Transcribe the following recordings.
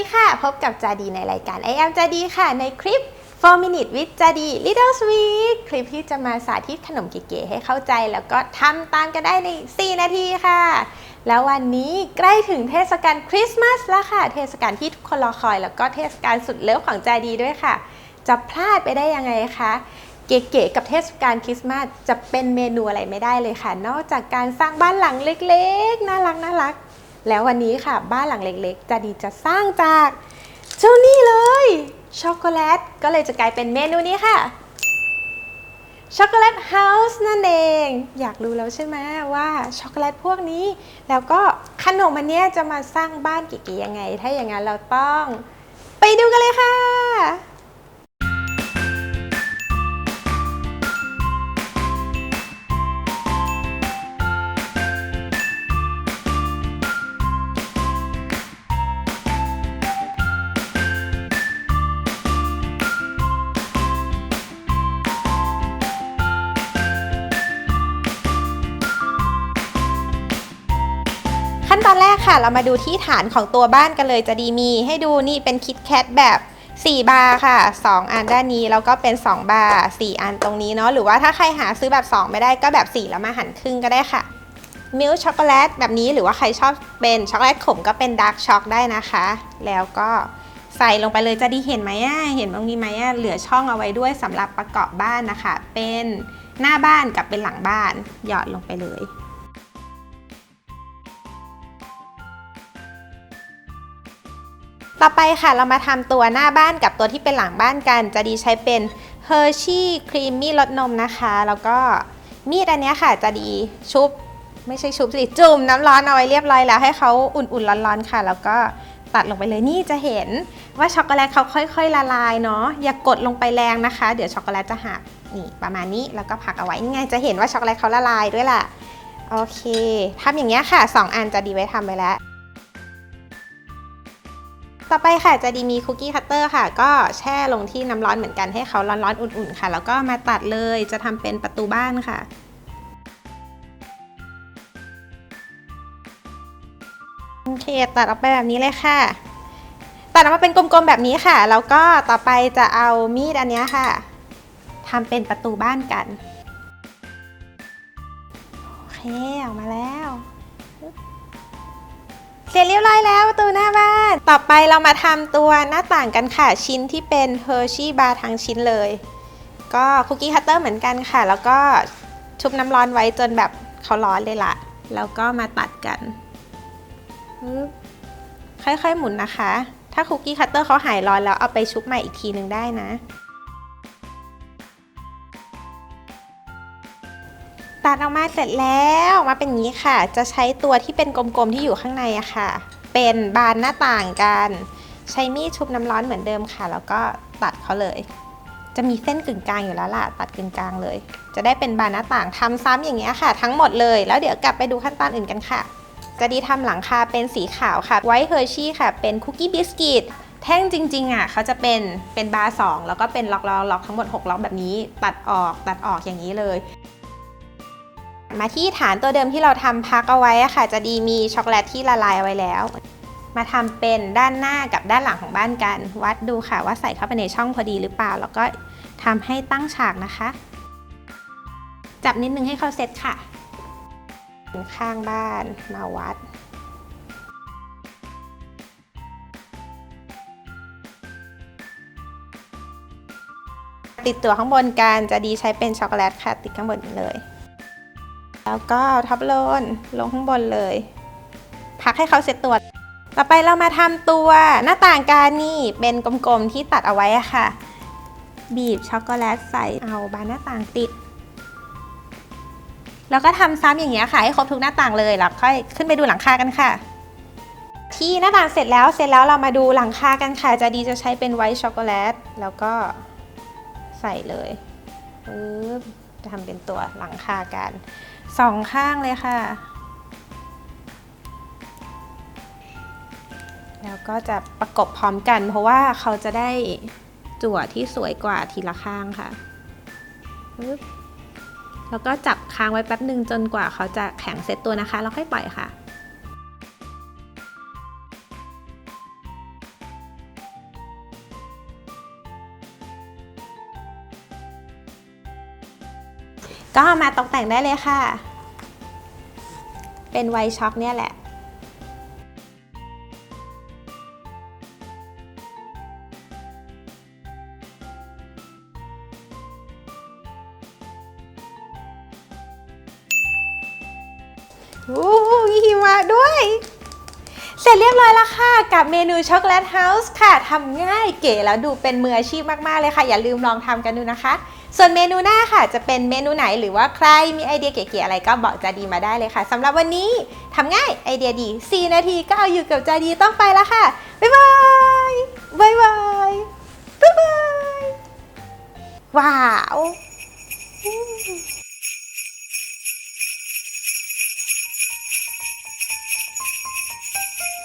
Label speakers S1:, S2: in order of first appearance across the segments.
S1: ดีค่ะ พบกับจาดีในรายการ I am จาดีค่ะ ในคลิป 4 minute with จาดี little sweet คลิปที่จะมาสาธิตขนมเก๋ๆให้เข้าใจ แล้วก็ทำตามกันได้ใน 4 นาทีค่ะ แล้ววันนี้ใกล้ถึงเทศกาลคริสต์มาสแล้วค่ะ เทศกาลที่ทุกคนรอคอย แล้วก็เทศกาลสุดเลิฟของจาดีด้วยค่ะ จะพลาดไปได้ยังไงคะเก๋ๆกับเทศกาลคริสต์มาสจะเป็นเมนูอะไรไม่ได้เลยค่ะ นอกจากการสร้างบ้านหลังเล็กๆ น่ารักน่ารัก แล้ววันนี้ค่ะบ้านหลังเล็กๆ จะดีจะสร้างจากเจ้านี่เลยช็อกโกแลตก็เลยจะกลายเป็นเมนูนี้ค่ะช็อกโกแลตเฮาส์นั่นเอง อยากรู้แล้วใช่ไหมว่าช็อกโกแลตพวกนี้ แล้วก็ขนมอันเนี้ยจะมาสร้างบ้านเก๋ๆยังไง ถ้าอย่างนั้นเราต้อง ไปดูกันเลยค่ะ ค่ะเรามาดูที่ฐานของตัวบ้านกันเลยจะดีมี ให้ดูนี่เป็นคิดแคทแบบ 4 บาร์ค่ะ 2 อันด้านนี้แล้วก็เป็น 2 บาร์4อันตรงนี้เนาะหรือว่าถ้าใครหาซื้อแบบ 2 ไม่ได้ก็แบบ 4 แล้วมาหั่นครึ่งก็ได้ค่ะมิลช็อกโกแลตแบบนี้หรือว่าใครชอบเป็นช็อกโกแลตขมก็เป็นดาร์กช็อกได้นะคะ แล้วก็ใส่ลงไปเลยจะดีเห็นไหมอะเห็นตรงนี้ไหมอะเหลือช่องเอาไว้ด้วยสำหรับประกอบบ้านนะคะ เป็นหน้าบ้านกับเป็นหลังบ้านหยอดลงไปเลย ต่อไปค่ะเรามาทำตัวหน้าบ้านกับตัวที่เป็นหลังบ้านกัน จะดีใช้เป็น Hershey Creamy รสนมนะคะ แล้วก็มีดอันนี้ค่ะจะดีชุบ ไม่ใช่ชุบสิจุ่มน้ำร้อนเอาไว้เรียบร้อยแล้วให้เขาอุ่นๆร้อนๆค่ะ แล้วก็ตัดลงไปเลยนี่จะเห็นว่าช็อกโกแลตเขาค่อย ๆ ละลายเนาะอย่ากกดลงไปแรงนะคะ เดี๋ยวช็อกโกแลตจะหักนี่ประมาณนี้แล้วก็พักเอาไว้นี่ไงจะเห็นว่าช็อกโกแลตเขาละลายด้วยล่ะโอเคทำอย่างเงี้ยค่ะสองอันจะดีไว้ทำไปแล้ว ต่อไปค่ะจะดีมีคุกกี้คัตเตอร์ค่ะ ก็แช่ลงที่น้ำร้อนเหมือนกันให้เขาร้อนๆอุ่นๆค่ะ แล้วก็มาตัดเลยจะทำเป็นประตูบ้านค่ะโอเคตัดออกไปแบบนี้เลยค่ะ ตัดออกมาเป็นกลมๆแบบนี้ค่ะ แล้วก็ต่อไปจะเอามีดอันนี้ค่ะทำเป็นประตูบ้านกัน โอเคออกมาแล้ว เสร็จเรียบร้อยแล้วประตูหน้าบ้าน ต่อไปเรามาทำตัวหน้าต่างกันค่ะ ชิ้นที่เป็น Hershey bar ทั้งชิ้นเลย ก็คุกกี้คัตเตอร์เหมือนกันค่ะ แล้วก็ชุบน้ำร้อนไว้จนแบบเขาร้อนเลยละแล้วก็มาตัดกัน ค่อยๆหมุนนะคะ ถ้าคุกกี้คัตเตอร์เขาหายร้อนแล้วเอาไปชุบใหม่อีกทีหนึ่งได้นะ ตัดออกมาเสร็จแล้วมาเป็นอย่างนี้ค่ะ จะใช้ตัวที่เป็นกลมๆที่อยู่ข้างในอะค่ะ เป็นบานหน้าต่างกัน ใช้มีดชุบน้ำร้อนเหมือนเดิมค่ะ แล้วก็ตัดเขาเลย จะมีเส้นกึ่งกลางอยู่แล้วล่ะ ตัดกึ่งกลางเลย จะได้เป็นบานหน้าต่างทำซ้ำอย่างเงี้ยค่ะ ทั้งหมดเลยแล้วเดี๋ยวกลับไปดูขั้นตอนอื่นกันค่ะจะดีทำหลังคาเป็นสีขาวค่ะ ไวท์เฮอร์ชี่ค่ะ เป็นคุกกี้บิสกิตแท่งจริงๆอะเขาจะเป็นเป็นบาร์สองแล้วก็เป็นล็อกล็อกล็อกทั้งหมด 6 ล็อกแบบนี้ ตัดออกตัดออกอย่างนี้เลย มาที่ฐานตัวเดิมที่เราทำพักเอาไว้อะค่ะ จะดีมีช็อกโกแลตที่ละลายเอาไว้แล้ว มาทำเป็นด้านหน้ากับด้านหลังของบ้านกัน วัดดูค่ะว่าใส่เข้าไปในช่องพอดีหรือเปล่า แล้วก็ทำให้ตั้งฉากนะคะ จับนิดนึงให้เขาเซตค่ะ ข้างบ้านมาวัดติดตัวข้างบนกันจะดีใช้เป็นช็อกโกแลตค่ะ ติดข้างบนเลย แล้วก็ทับโลนลงข้างบนเลย พักให้เขาเสร็จตัว ต่อไปเรามาทำตัวหน้าต่างการนี่เป็นกลมๆที่ตัดเอาไว้ค่ะ บีบช็อกโกแลตใส่เอาบานหน้าต่างติด แล้วก็ทำซ้ำอย่างเงี้ยค่ะ ให้ครบทุกหน้าต่างเลยแล้วค่อยขึ้นไปดูหลังคากันค่ะที่หน้าต่างเสร็จแล้วเสร็จแล้วเรามาดูหลังคากันค่ะ จะดีจะใช้เป็นไวท์ช็อกโกแลต แล้วก็ใส่เลยปึ๊บ จะทำเป็นตัวหลังคากันสองข้างเลยค่ะ แล้วก็จะประกบพร้อมกัน เพราะว่าเขาจะได้จั่วที่สวยกว่าทีละข้างค่ะ แล้วก็จับค้างไว้แป๊บหนึ่งจนกว่าเขาจะแข็งเซ็ตตัวนะคะ แล้วค่อยปล่อยค่ะ ก็มาตกแต่งได้เลยค่ะ เป็นไวช็อกเนี่ยแหละโอ้ยหิมะด้วย ร็จเรียบร้อยแล้วค่ะ กับเมนูช็อกโกแลตเฮาส์ค่ะทำง่ายเก๋แล้วดูเป็นมืออาชีพมาก ๆ เลยค่ะ อย่าลืมลองทำกันดูนะคะ ส่วนเมนูหน้าค่ะ จะเป็นเมนูไหนหรือว่าใครมีไอเดียเก๋ๆอะไรก็บอกจาดีมาได้เลยค่ะสำหรับวันนี้ทำง่ายไอเดียดี 4 นาทีก็เอาอยู่กับจาดีต้องไปแล้วค่ะ บ๊ายบายบ๊ายบายบ๊ายบายว้าว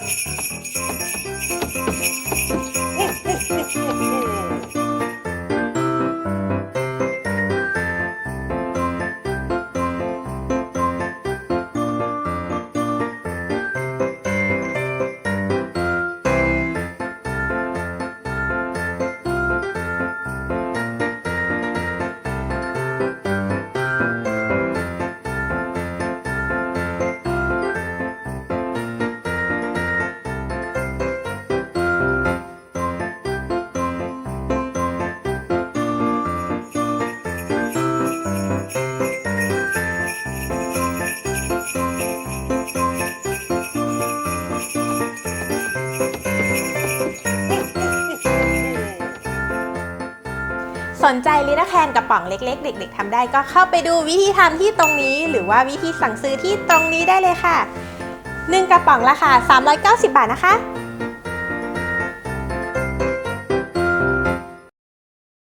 S1: Mm-hmm. สนใจลิตาแคนกระป๋องเล็ก ๆ เด็ก ๆทำได้ก็เข้าไปดูวิธีทำที่ตรงนี้ หรือว่าวิธีสั่งซื้อที่ตรงนี้ได้เลยค่ะ 1 กระป๋องราคา 390 บาทนะคะ